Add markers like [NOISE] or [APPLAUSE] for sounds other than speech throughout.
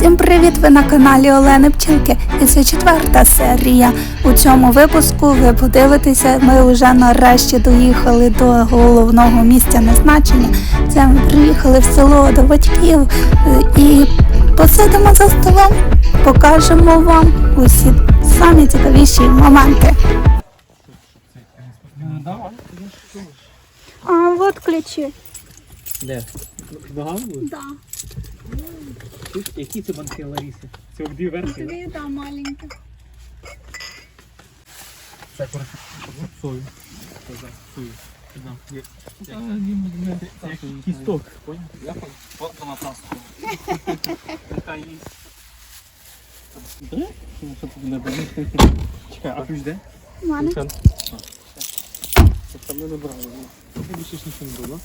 Всім привіт! Ви на каналі Олени Пчелки і це четверта серія. У цьому випуску ви подивитеся, ми вже нарешті доїхали до головного місця назначення. Це ми приїхали в село до батьків е, і посидимо за столом, покажемо вам усі самі цікавіші моменти. А от ключі. Де? Да, Тут які це банки Ларіси? Це дві версії. дві да, маленькі. Це коротше. Сою. За Сою. Кісток. Я по натаску. Яка є. Чекай, а ключ де? Мене. Це ми не брали. Більше ж нічого не було?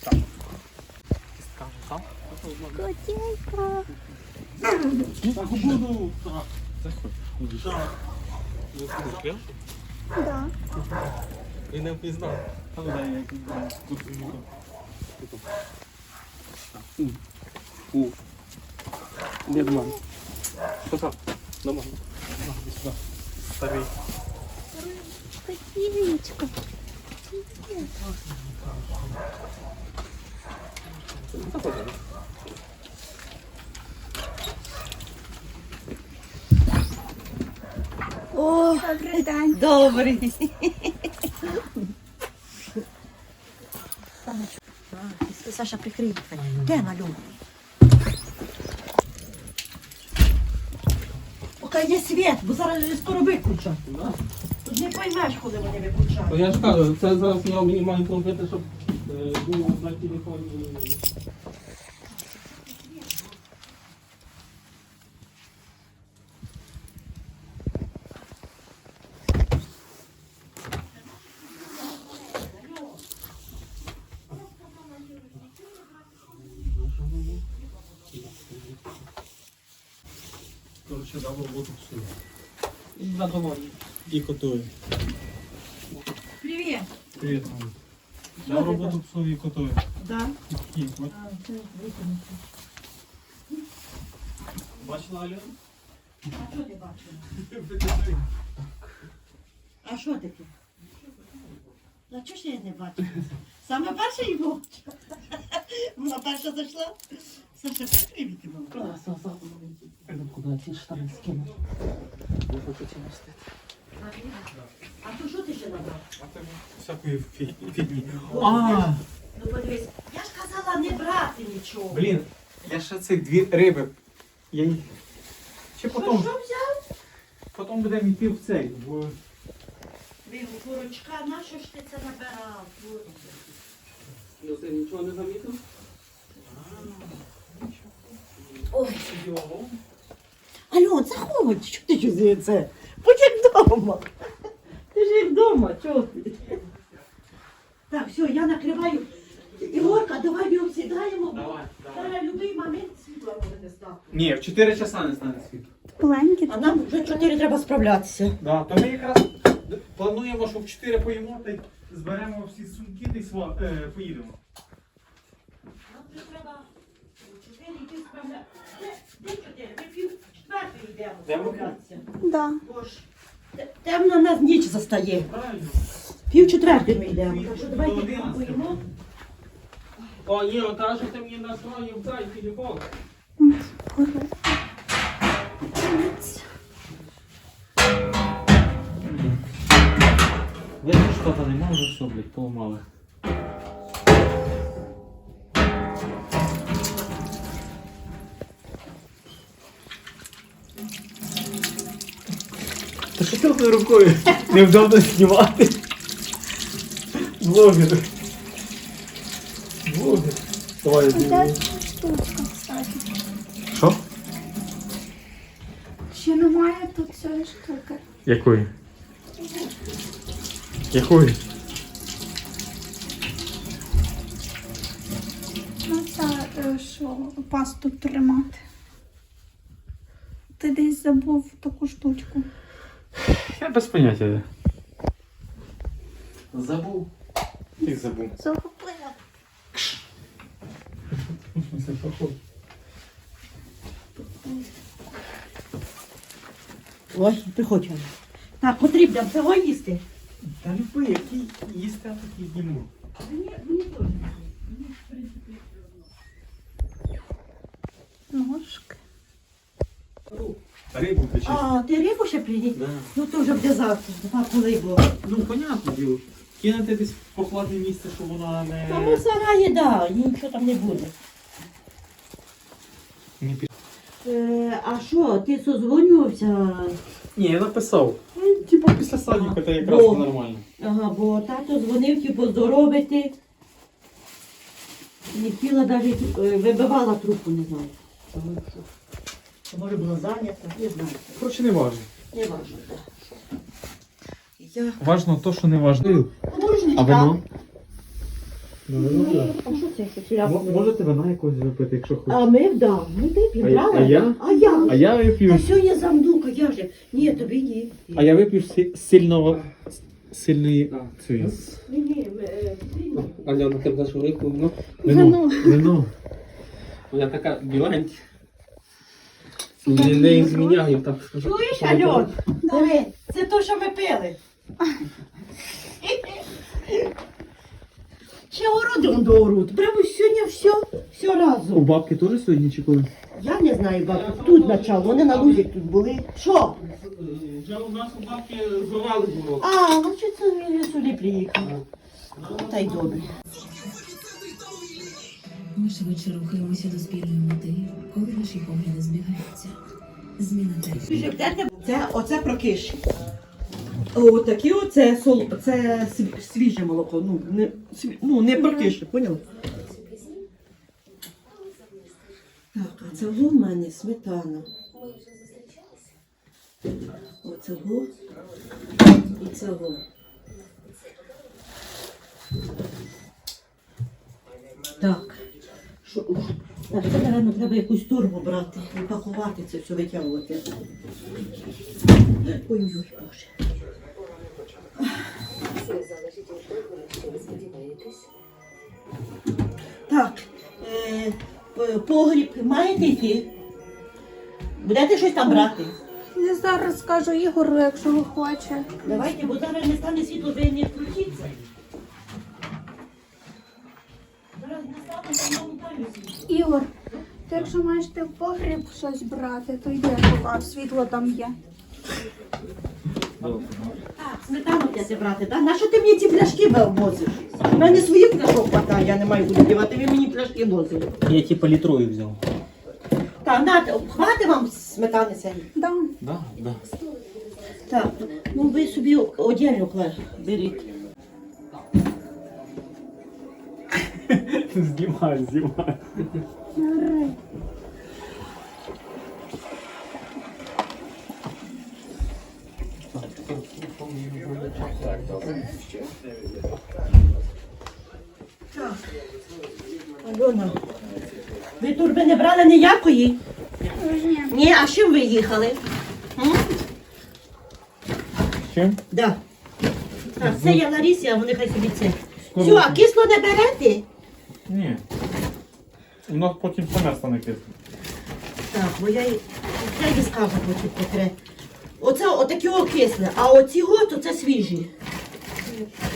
Так. Кістка вже там? Котейка. Так, буду. Так. Так. Да. І не впізнав. Там дай я тут мука. У. Де дома? Що там? Дома. Іди сюди. Старий. Котейка. О, Добрий день. добрий. Саша, прикрий. Де малюк? Поки є світ, бо зараз вже скоро виключать. Тут не поймеш, коли вони виключають. Я ж кажу, це зараз я маю зробити, щоб е, був на телефоні. Коротше, дав роботу всю. І задоволений. І котую. Привіт. Привіт, мам. Дав роботу псові і котую. Да. Такі, от. Бачила Альону? А що ти бачила? А що таке? А чого ж я не бачила? Саме перша його. Вона перша зайшла. Саша, привіт, мама. Куди ці штани скину? Я хочу ці носити. А то що ти ще набрав? А це всякої фі- фігні. А, Ну подивись, я ж казала не брати нічого. блін, я ще цих дві риби. Я їх... Ще Що, потім, що взяв? потім будемо йти в цей. В... Ви курочка, на що ж ти це набирав? Ну ти нічого не замітив? Ой. Альон, заходь, що ти чує це? Будь як вдома. Ти ж як вдома, чого ти? Так, все, я накриваю. Ігорка, давай ми обсідаємо. Давай, Зараз в будь-який момент світло може не стати. Ні, в 4 часа не стане світло. Бленькіт. А нам вже чотири треба справлятися. Да, то ми якраз плануємо, що в 4 поїмо та й зберемо всі сумки та й сва- е, поїдемо. Нам вже треба чотири йти справлятися. Де, де чотири? Ми пів четвертої йдемо Йдемо? справлятися. Да. Бо ж те- темно нас ніч застає. Правильно. Пів четвертої ми йдемо. Так що давайте поїмо. О, ні, ота, що ти мені настроїв цей телефон. Видно, що то нема, вже все, блядь, поламали. Одною рукою? Невдобно знімати. Блогер. Блогер. Давай, я штучка, кстати. Що? Ще немає тут цієї штуки. Якої? Якої? Ну це е, що пасту тримати. Ти десь забув таку штучку. Я без поняття. Забув. Як забув? Захопила. Це. Ой, приходь. Оля. Так, потрібно всього їсти. Та люби, який їсти, а такий їмо. Ножки. Рибу печи. А, ти рибу ще приніс? Да. Ну то вже буде завтра, коли було. Ну, понятно діло. Кинути десь в прохладне місце, щоб вона не... Там у сараї, да, нічого там не буде. не пі... Е, а що, ти созвонювався? Ні, я написав. Ну, типу після садика, це якраз Бо- нормально. Ага, бо тато дзвонив, ті поздоровити. Не хотіла навіть, е, вибивала трубку, не знаю. Чи може була зайнята, не знаю. Коротше, не важно. Не важно, так. Я... Важно то, що не важно. Подорожничка. А вино? Ну. А що це? Можете вина якось випити, якщо хочете. А ми вдав. Ми вип'ємо, А правда? а я? А я? А я Та вип'ю. сьогодні замдука, я же. Ні, тобі ні. А я вип'ю си- сильного. Сильної. цієї. Ні, ні, ми, е, ні. Альона, ти будеш велику вино? Вино. Вино. Вона така біленька. Не, не зміняю там. Чуєш, Альон? Диви, це то, що ми пили. Ще городом до орут. Прямо сьогодні все, все У разом. бабки теж сьогодні чи коли? Я не знаю, бабу, тут почав, вони на лузі тут були. Що? Вже у нас у бабки зривали було. А, ну чи це він сюди приїхав? Та й добре. Ми швидше рухаємося до спільної мети, коли наші погляди збігаються. Зміна темпу. Це оце прокиш. О, такі оце сол, це свіже молоко. Ну, не, сві- ну, не прокише, поняла? Так, а це в мене сметана. Оцього і цього. Так. Що, так, це, напевно, треба якусь торбу брати і пакувати це все витягувати. Ой-ой, Боже. Так, е, п- погріб маєте йти? Будете щось там брати? Я зараз скажу Ігору, якщо хоче. Давайте, бо зараз не стане світло, ви не включіться. Ігор, ти якщо маєш ти в погріб щось брати, то йди, поки світло там є. Так, сметану будете брати, так? На що ти мені ці пляшки возиш? У мене своїх пляшок хватає, я не маю куди дівати, ви мені пляшки возили. Я типа літрою взяв. Так, на, хватить вам сметани цієї? Да. Да, да. Так, ну ви собі одягню беріть. [LAUGHS] Знімай, знімай. Так. Альона, ви турби не брали ніякої? Ні. А чим ви їхали? М? Чим? Да. Так, це я Ларісі, а вони хай собі це. Все, а кисло не берете? Ні. У нас потім саме стане кисло. Так, бо я, й- я їй скажу потім потре. Оце отакі о кисле, а оці го, то це свіжі.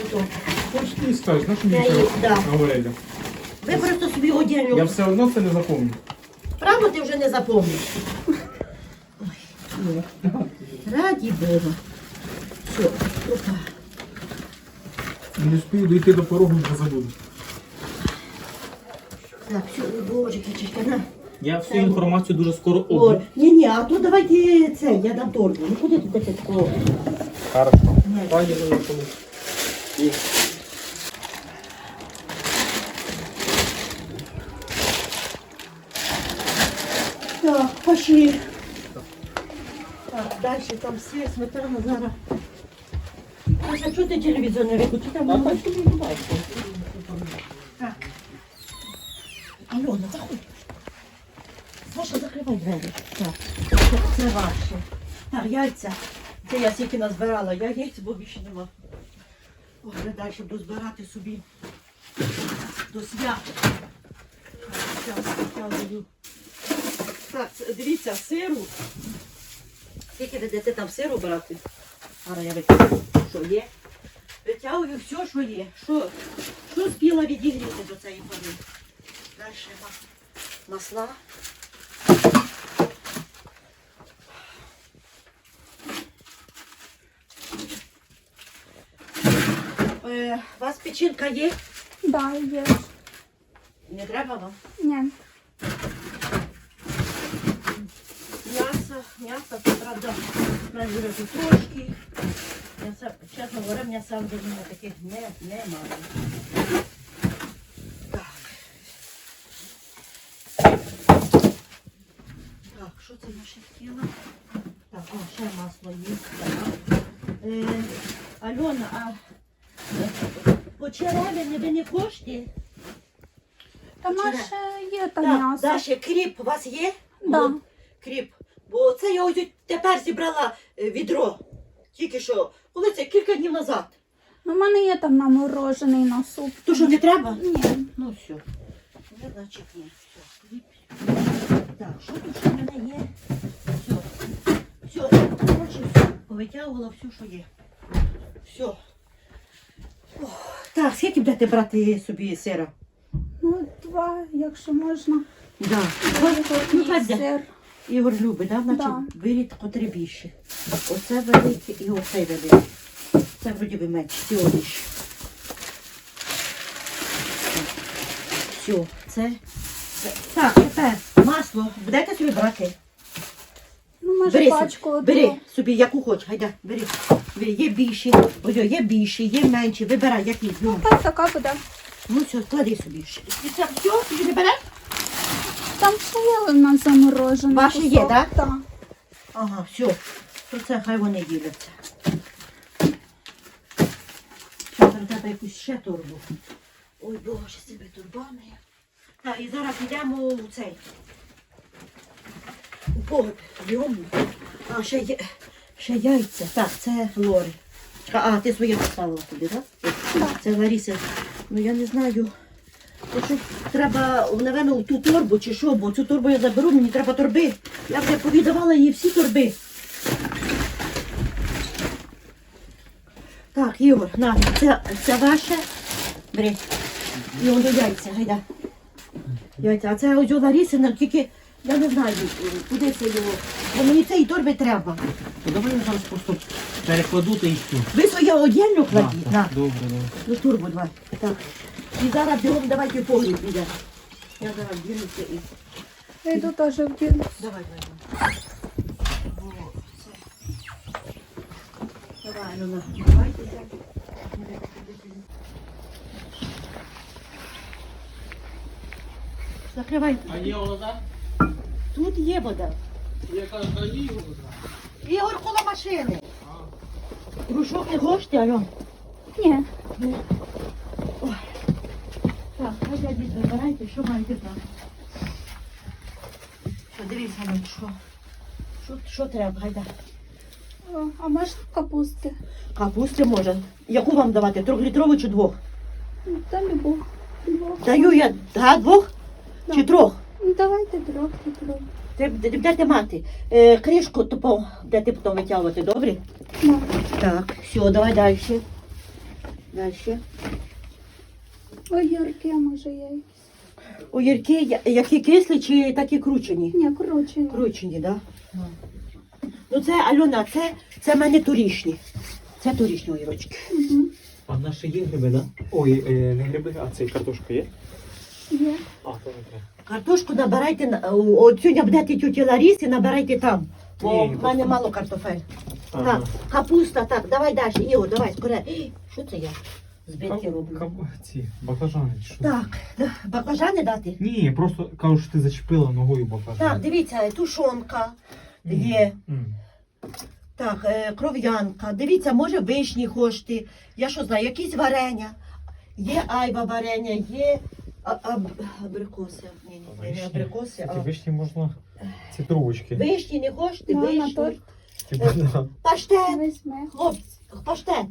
Ото. Хоч ти скажеш, на що Я мені їй- да. говорити? Ви просто собі Я все одно це не запомню. Право ти вже не запомниш. Ой, ну. Раді Бога. Все, опа. Не встиг дійти до порогу, вже забуду. Так, все, боже, на. Я всю інформацію дуже скоро О, обду. ні, ні, а то давайте це, я дам торбу. Ну куди ти хочеш такого? Хорошо. Пані на якому. Так, пошли. Так, далі там все, сметана зараз. Ось, а чого ти телевізор не виключив? Там воно- не бачу. Так. Альона, заходь. Саша, закривай двері. Так, це, це ваше. Так, яйця. Це я стільки назбирала яєць, бо більше нема. Вже далі буду собі до свята. Так, я. Так, дивіться, сиру. Скільки ви там сиру брати? Зараз я витягую, що є. Витягую все, що є. Що, що спіла відігріти до цієї пори. Далі ма- масла. Е, у вас печінка є? Да, є. Не треба вам? Ні. М'ясо, м'ясо, це правда, нажирати трошки. М'ясо, чесно говоря, м'яса в мене таких не, немає. Так. Це я ще? Так, о, ще масло є. Так. Е, Альона, а по черевині ви не хочете? Та наше є та Так, м'ясо. Даша, кріп у вас є? Да. Бо- Кріп. Бо це я ось тепер зібрала е, відро. Тільки що, коли це кілька днів назад. Ну, в мене є там наморожений на суп. То що не треба? Ні. Ну все. Значить ні. Так, що тут ще в мене є? Все. Все. Коротше, все. Повитягувала все, що є. Все. Ох, Так, скільки будете брати собі сира? Ну, два, якщо можна. Да. Ну, буде. сир. Ігор любить, да? значить Да. беріть котре більше. Оце велике і оцей великий. Це вроді би менше, ці Все, це. Так, тепер масло. Будете собі брати? Ну, може, Бери, пачку собі, одну. бери собі, яку хочеш, гайда, бери. бери. Є більші, ось є більші, є менші. Вибирай, які. Ну, Хай така буде. ну все, клади собі. І Це все, собі не береш? Там ще є у нас заморожений Ваші кусок. є, да? Так. Ага, все. То це хай вони діляться. Ще треба якусь ще торбу. Ой, Боже, з цими турбами. Так, і зараз йдемо у цей. У погреб. Бігом. А, ще, є, ще яйця. Так, це Лори. А, ти своє поставила туди, так? Так. Це Ларіса. Ну я не знаю. Що треба, напевно, у ту торбу чи що, бо цю торбу я заберу, мені треба торби. Я вже повідавала їй всі торби. Так, Ігор, на, це, це ваше. Бери. І воно яйця, гайда. Яйця. А це ось Ларісина, тільки я не знаю, куди це його. Бо мені цієї торби треба. То давай я зараз просто перекладу та і все. Ви своє одягну кладіть. Так, На. так, Добре, добре. Ну, турбу давай. Так. І зараз бігом давайте в погріб. Я зараз дінуся і. Я йду теж вдіну. Давай, давай. Давай, ну на. Давайте. Закривай. А є вода? Тут є вода. Я кажу, та є вода. Ігор коло машини. Кружок не хочете, Альон? Ні. Так, хай дядь вибирайте, що маєте брати. Що, дивіться, Альон, що? Що, що треба, гайда? О, а можна капусти? Капусти може. Яку вам давати? Трьохлітрову чи двох? Та любов. Двох. Даю я да, двох чи трьох. Ну, давайте трьох літров. Ти ти будете мати. Е, кришку тупо, де ти потім витягувати, добре? Ну, Так, все, давай далі. Далі. огірки, може, є. якісь. Огірки, які кислі чи такі кручені? Ні, коротше. ні. Кручені, так? Да? Ну це, Альона, це, це в мене турішні. Це турішні огірочки. Мгм. А наші є гриби, так? Ой, е, не гриби, а цей картошка є? Є. Картошку набирайте, на- о, от сьогодні будете тюті Ларісі, набирайте там. Бо в мене мало картофель. Так, капуста, так, давай далі. Ігор, давай, скоре. Що це я? Збитки роблю. Ці, баклажани чи що? Так, да, баклажани дати? Ні, просто кажу, що ти зачепила ногою баклажани. Так, дивіться, тушонка є. М. Так, е, кров'янка. Дивіться, може вишні хочете. Я що знаю, якісь варення. Є айва варення, є а, аб- абрикоси. Ні, ні, не абрикоси, а вишні можна, ці трубочки. вишні не хочете, Да, на вишні. торт. Да. Паштет, Візьми. хлопці, паштет.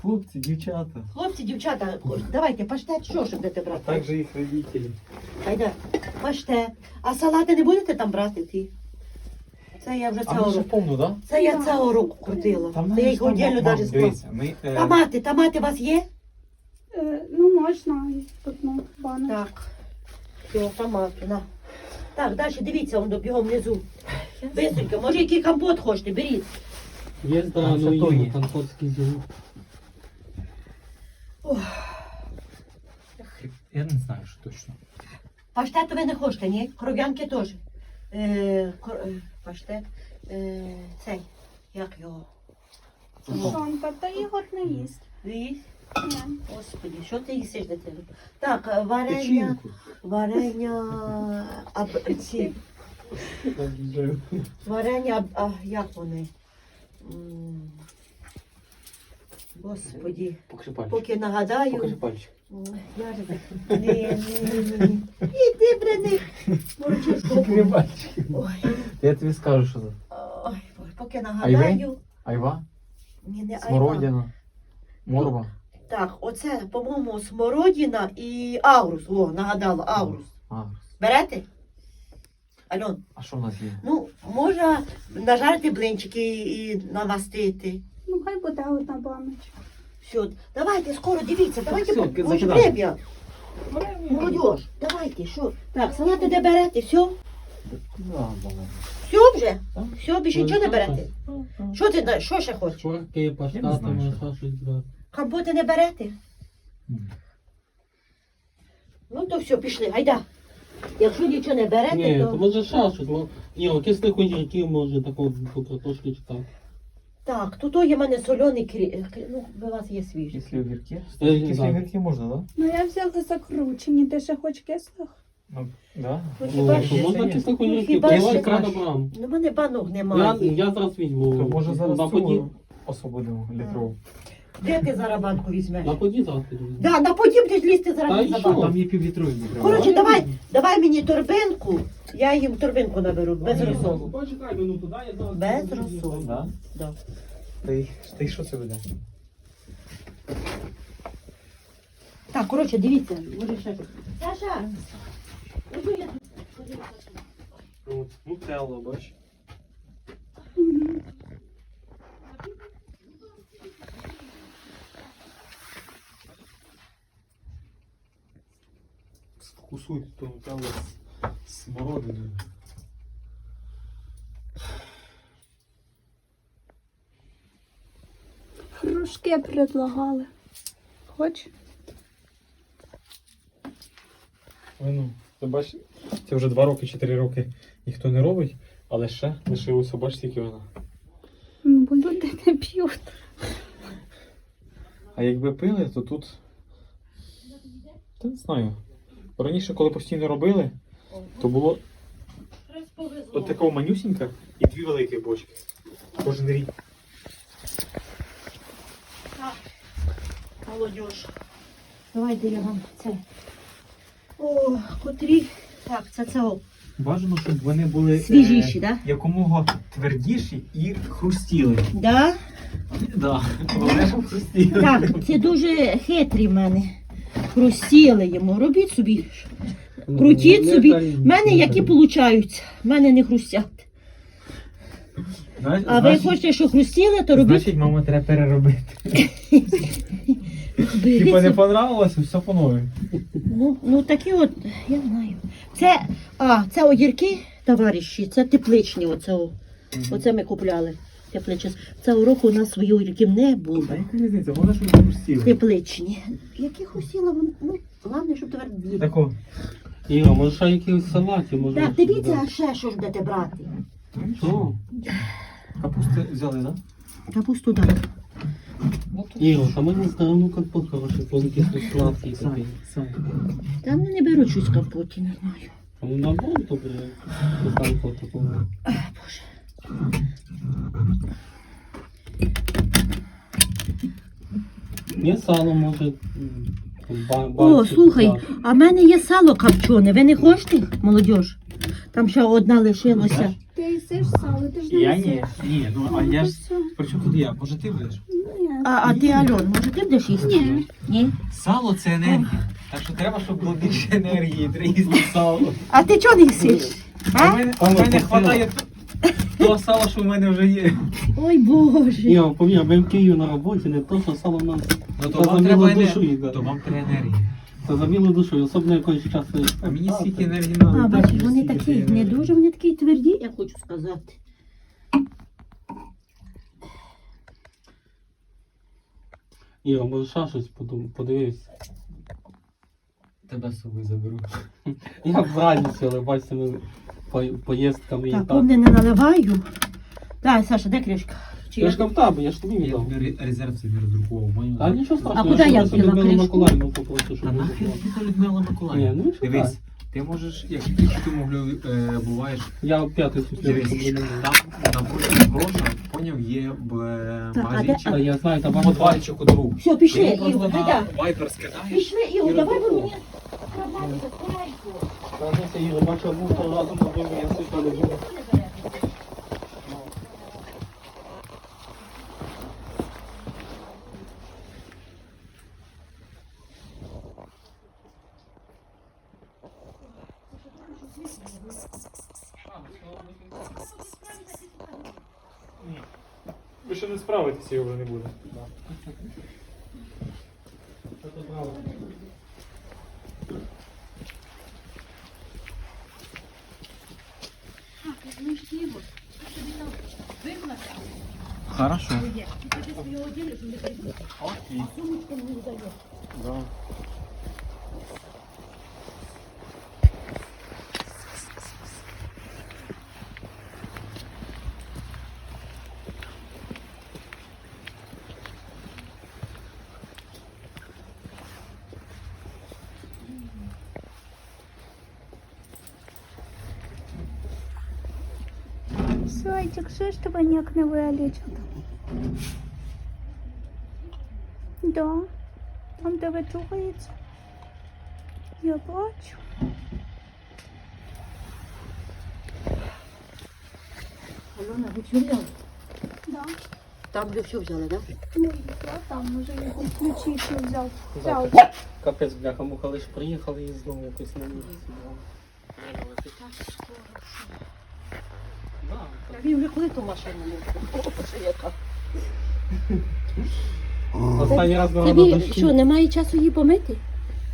Хлопці, дівчата. Хлопці, дівчата, давайте паштет, що ж будете брати? Так же їх родителі. Хайде, паштет. А салати не будете там брати ті? Це я вже А цього ж року. повну, так? Це я цього року крутила. Там Та я їх одягну мам, навіть склав. Дивіться, ми... е, у вас є? Можна одну баночку. Так. Все, томати, на. Так, далі дивіться, он його внизу. Бистренько, може який компот хочете, беріть. Є да, ну є є. конфорський зіл. Я не знаю, що точно. Паштету ви не хочете, ні? Кров'янки теж. Е, кор- е, паштет. Е, цей, як його? Тушонка, та Ігор не їсть. Вісь? Ні. Господи, що ти їсиш, дитину? Так, е, варення, Печінку. варення, аб, [LAUGHS] ці, варення, аб- а, як вони? М, Господи, Покажи пальчик. поки нагадаю. Покажи пальчик. М, Я ж. Ні, ні, ні, ні. Іди. Морочишко. Покажи пальчик. Ой, Я тобі скажу, що це. ой, поки нагадаю. Айва, Ні, не айва. смородина, морва. Так, оце, по-моєму, смородина і аурус. О, нагадала, аурус. А, Берете? Альон, а що в нас є? ну, можна нажарити блинчики і намастити. Ну, хай буде одна баночка. Все, давайте, скоро, дивіться, давайте, все, бо- бо ж закидай. время. Молодіж, давайте, що? Так, салати де берете, все? Да. Все вже? Так. Все, більше нічого не берете? Що ти, да- що ще хочеш? Шорки, Я паштати, що. щось брати. Компоти не берете? Ну то все, пішли, гайда. Якщо нічого не берете, Ні, то... то може ще щось. мо- Ні, кислих огірків може такого картошки чи так. Так, тут є в мене соляний крі... крі- Ну, у вас є свіжі. Кислі огірки? Е, Кислі да. огірки можна, так? Ну, я взяла закручені, ти ще хоч кислих? Ну, да. Ну, О, хіба то можна кислих Ну, огірків. хіба Я що? якраз набрав. Ну, в мене банок Я, немає. я зараз візьму. То може зараз цю освободимо літрову. Де ти зараз банку візьмеш? на поді піду. Да, на подіб ти лізти Та зараз й за що? банку. Там є півлітрові. Коротше, давай, давай мені торбинку, я їм торбинку наберу, без розсолу. Почекай минуту, дай я зараз. Без розсолу. Да? Да. Та й, та й що це буде? Так, коротше, дивіться, може ще. Саша! ось я тут. От, Нутелла, бач. Вкусують ту нутеллу з смородиною. Предлагали. Хоч? Ой, Ну, ти бачиш, це вже два роки, чотири роки ніхто не робить, але ще лишилося, бачиш, скільки вона. Ну, Бо люди не п'ють. А якби пили, то тут. Та не знаю. Раніше, коли постійно робили, то було от такого манюсінька і дві великі бочки. Кожен рік. Молодіж. Давайте я вам це. О, котрі. Так, це це о, Бажано, щоб вони були свіжіші, так? якомога твердіші і хрустіли. Да? Да. Головне, щоб хрустіли. Так, це дуже хитрі в мене. Хрустіли йому. Робіть собі. Крутіть собі. В мене які получаються. В мене не хрустять. А ви хочете, що хрустіли, то робіть. Значить, мама, треба переробити. [LAUGHS] Типа не собі. понравилось, все по новій. Ну, ну такі от, я знаю. Це, а, це огірки, товариші, це тепличні. Оце, оце ми купляли. Тепличні. Цього року у нас свої огірків не було. Яка різниця? Головне, щоб не хрустіли. Тепличні. Хрустіли, вони, ну, головне, щоб тверді. Тако. Іра, може ще якихось салатів, може. Так, дивіться, а ще що ж будете брати. Що? Капусти взяли, так? Капусту дам. Іра, а ми не знаємо, ну компот хороший, великий сладкий такий. Там не беруть щось компоті, не знаю. А ну набор добре, компот такого. Є сало, може. ба- О, банці слухай, туди. а в мене є сало копчене. Ви не хочете, молодіж? Там ще одна лишилася. Ти їсиш сало, ти ж не Я їсиш. ні. Ні, ну а я ж. Все. При тут я? Може ти будеш? Ні, А, а ти, Альон, може ти будеш їсти? Ні. Ні? Сало це енергія. Так що треба, щоб було більше енергії, треба їсти сало. А ти чого не їсиш? У А? мене, у мене хватає того сала, що в мене вже є. Ой, Боже. Ігор, повір, ми в Києві на роботі, не то, що сало нам Ну Та за милу душу йде. То вам треба енергії. Це за мілу душу, особливо якоїсь часу. А мені стільки енергії А, бачиш, вони такі, не дуже вони такі тверді, я хочу сказати. Ігор, може ще щось подум- подивився. Тебе з собою заберу. [LAUGHS] Я б з радістю, але бачите, ми по- поїздками і Так, так. повне не наливаю. Так, Саша, де кришка? Чи Я я- ж в тебе, я ж тобі Я віддав. резерв собі роздрукував, поняв? А нічого страшного, А куди я щось вділа Людмилу кришку? Миколаївну попрошу, Та щоб нахер ти то Людмила Ні, Миколаївна? ну що Дивись, так. ти можеш, як якщо ти моглю, е, буваєш, Я в п'ятницю дивись, буду. там напроти гроша, поняв, є в е, Так, а де- магазинчик, А я знаю, там подвальчик у друг. Все, пішли, Ти просто на гайда. вайпер скидаєш. Пішли, Ігор, давай бо мені. Це Ігор, бачу, був то разом робив, я світла не буду. Ви ще не справитеся, його вже не буде. Хорошо. Окей. Да. Зайчик, що ж тебе ніяк не вилічити? Да, чугається. Я бачу. Альона, ви що взяли? Да. Там де все взяли, так? Ну, я там може якісь ключі ще взяв. Взяв. Капець, бляха, муха лиш приїхали і знову якось на місці. Він вже коли ту машину не яка. Останній раз на Тобі дощі. що, немає часу її помити?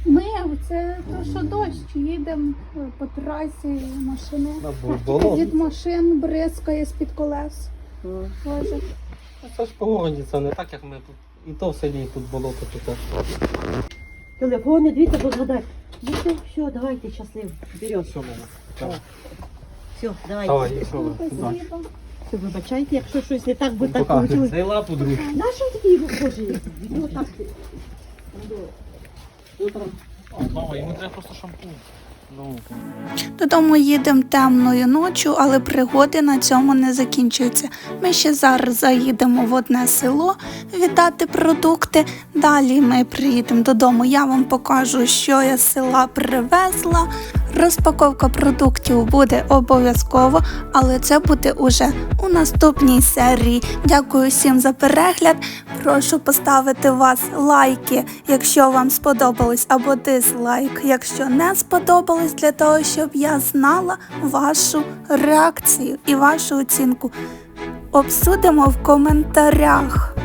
Ми це то, що дощ, їдемо по трасі машини. На бо- болото. Від машин бризкає з-під колес. Боже. Це ж по городі, це не так, як ми тут. І то в селі тут болото таке. Телефони, дивіться, бо згадай. Ну все, все, давайте, щасливо. Вперед. Все. Все, давайте. Давай, і все. удачі. Спасибо. Все, вибачайте, якщо щось не так, бо так вийшло. Дай лапу, друг. Нащо такий боже? Ну так. Мама, йому треба просто шампунь. Додому їдемо темною ночі, але пригоди на цьому не закінчуються. Ми ще зараз заїдемо в одне село віддати продукти. Далі ми приїдемо додому. Я вам покажу, що я з села привезла. Розпаковка продуктів буде обов'язково, але це буде уже у наступній серії. Дякую всім за перегляд. Прошу поставити вас лайки, якщо вам сподобалось, або дизлайк, якщо не сподобалось, для того, щоб я знала вашу реакцію і вашу оцінку. Обсудимо в коментарях.